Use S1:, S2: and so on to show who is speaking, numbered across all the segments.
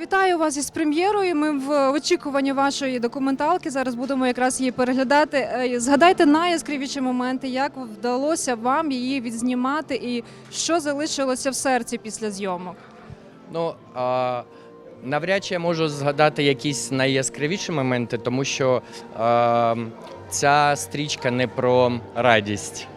S1: Вітаю вас із прем'єрою. Ми в очікуванні вашої документалки. Зараз будемо якраз її переглядати. Е, Згадайте найяскравіші моменти, як вдалося вам її відзнімати, і що залишилося в серці після зйомок.
S2: Ну а, навряд чи я можу згадати якісь найяскравіші моменти, тому що а, ця стрічка не про радість.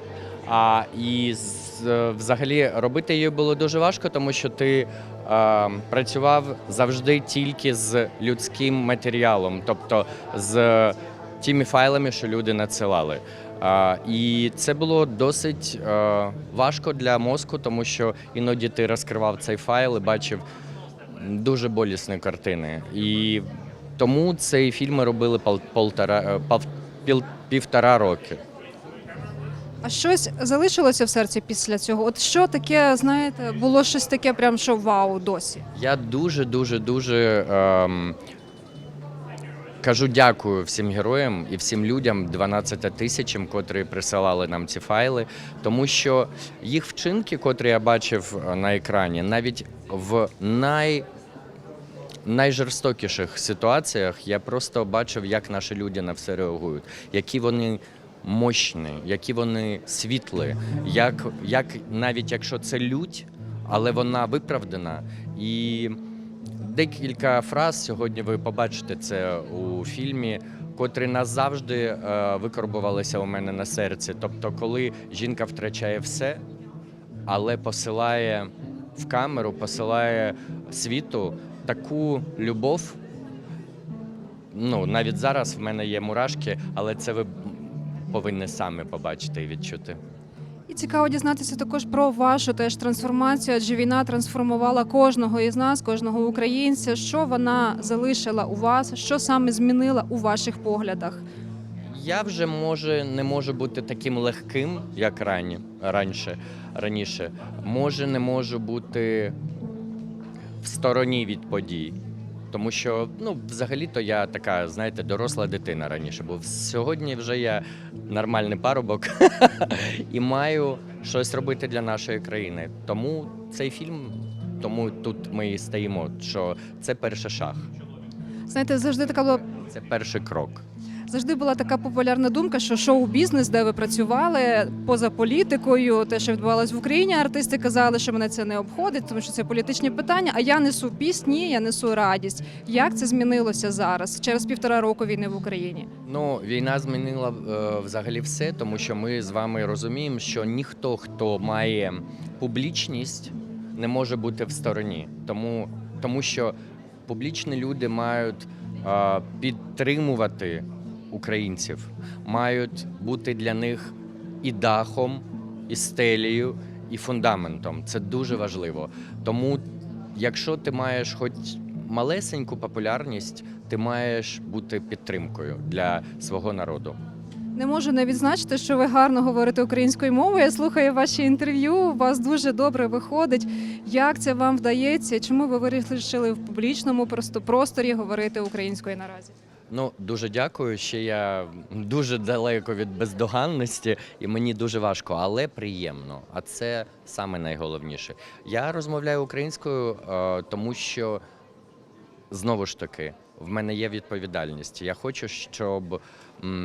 S2: А і з- взагалі робити її було дуже важко, тому що ти а, працював завжди тільки з людським матеріалом, тобто з тими файлами, що люди надсилали. А, і це було досить е, важко для мозку, тому що іноді ти розкривав цей файл і бачив дуже болісні картини. І тому цей фільм ми робили пол- полтора, е, піл- півтора роки.
S1: А щось залишилося в серці після цього? От що таке, знаєте, було щось таке, прям що вау досі.
S2: Я дуже, дуже, дуже ем, кажу дякую всім героям і всім людям, 12 тисячам, котрі присилали нам ці файли, тому що їх вчинки, котрі я бачив е, на екрані, навіть в най найжорстокіших ситуаціях я просто бачив, як наші люди на все реагують, які вони мощні, які вони світлі, як, як навіть якщо це лють, але вона виправдана. І декілька фраз сьогодні ви побачите це у фільмі. Котрі назавжди е, викорбувалися у мене на серці. Тобто, коли жінка втрачає все, але посилає в камеру, посилає світу таку любов. Ну, навіть зараз в мене є мурашки, але це ви повинні самі побачити і відчути.
S1: І цікаво дізнатися також про вашу теж трансформацію, адже війна трансформувала кожного із нас, кожного українця. Що вона залишила у вас, що саме змінила у ваших поглядах?
S2: Я вже може не можу бути таким легким, як рані, раніше, раніше. Може, не можу бути в стороні від подій. Тому що, ну, взагалі-то я така, знаєте, доросла дитина раніше був. Сьогодні вже я нормальний парубок і маю щось робити для нашої країни. Тому цей фільм, тому тут ми і стоїмо, що це перший шаг,
S1: Знаєте, завжди така була
S2: це перший крок.
S1: Завжди була така популярна думка, що шоу-бізнес, де ви працювали поза політикою, те, що відбувалось в Україні, артисти казали, що мене це не обходить, тому що це політичні питання. А я несу пісні, я несу радість. Як це змінилося зараз через півтора року війни в Україні?
S2: Ну, війна змінила е, взагалі все, тому що ми з вами розуміємо, що ніхто, хто має публічність, не може бути в стороні. Тому, тому що публічні люди мають е, підтримувати українців, мають бути для них і дахом, і стелею, і фундаментом. Це дуже важливо. Тому, якщо ти маєш хоч малесеньку популярність, ти маєш бути підтримкою для свого народу.
S1: Не можу не відзначити, що ви гарно говорите українською мовою. Я слухаю ваші інтерв'ю. У вас дуже добре виходить. Як це вам вдається? Чому ви вирішили в публічному просто просторі говорити українською наразі?
S2: Ну, дуже дякую. Ще я дуже далеко від бездоганності, і мені дуже важко, але приємно. А це саме найголовніше. Я розмовляю українською, е, тому що знову ж таки в мене є відповідальність. Я хочу, щоб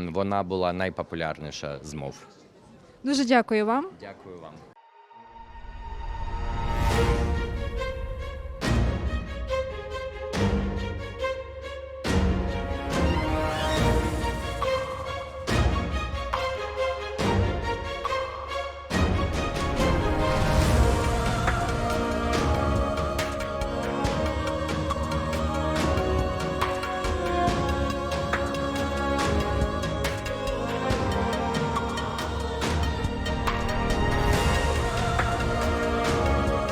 S2: вона була найпопулярніша з мов.
S1: Дуже дякую вам.
S2: Дякую вам.